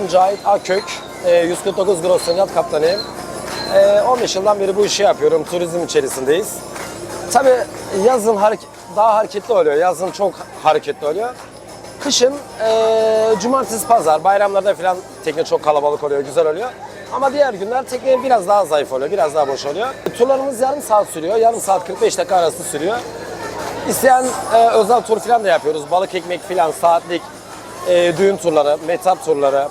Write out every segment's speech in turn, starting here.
Ben Cahit Akkök, e, 149 Grossen Yat Kaptanıyım. E, 15 yıldan beri bu işi yapıyorum, turizm içerisindeyiz. Tabii yazın daha hareketli oluyor, yazın çok hareketli oluyor. Kışın e, cumartesi, pazar, bayramlarda falan tekne çok kalabalık oluyor, güzel oluyor. Ama diğer günler tekne biraz daha zayıf oluyor, biraz daha boş oluyor. Turlarımız yarım saat sürüyor, yarım saat 45 dakika arası sürüyor. İsteyen e, özel tur falan da yapıyoruz. Balık ekmek falan, saatlik e, düğün turları, metap turları,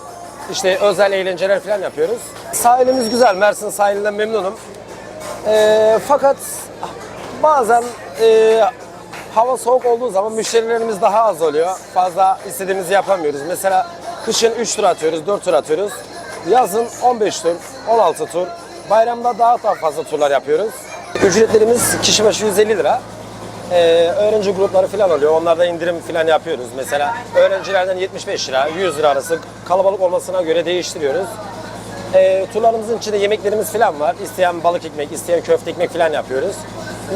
işte özel eğlenceler falan yapıyoruz. Sahilimiz güzel, Mersin sahilinden memnunum. E, fakat bazen e, hava soğuk olduğu zaman müşterilerimiz daha az oluyor. Fazla istediğimizi yapamıyoruz. Mesela kışın 3 tur atıyoruz, 4 tur atıyoruz. Yazın 15 tur, 16 tur. Bayramda daha daha fazla turlar yapıyoruz. Ücretlerimiz kişi başı 150 lira. Ee, öğrenci grupları falan oluyor. Onlarda indirim falan yapıyoruz. Mesela öğrencilerden 75 lira, 100 lira arası kalabalık olmasına göre değiştiriyoruz. Ee, turlarımızın içinde yemeklerimiz falan var. İsteyen balık ekmek, isteyen köfte ekmek falan yapıyoruz.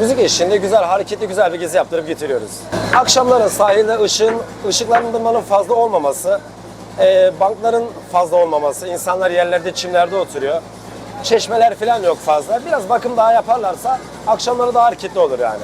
Müzik eşliğinde güzel, hareketli güzel bir gezi yaptırıp getiriyoruz. Akşamları sahilde ışığın, ışıklandırmanın fazla olmaması, e, bankların fazla olmaması, insanlar yerlerde, çimlerde oturuyor. Çeşmeler falan yok fazla. Biraz bakım daha yaparlarsa akşamları daha hareketli olur yani.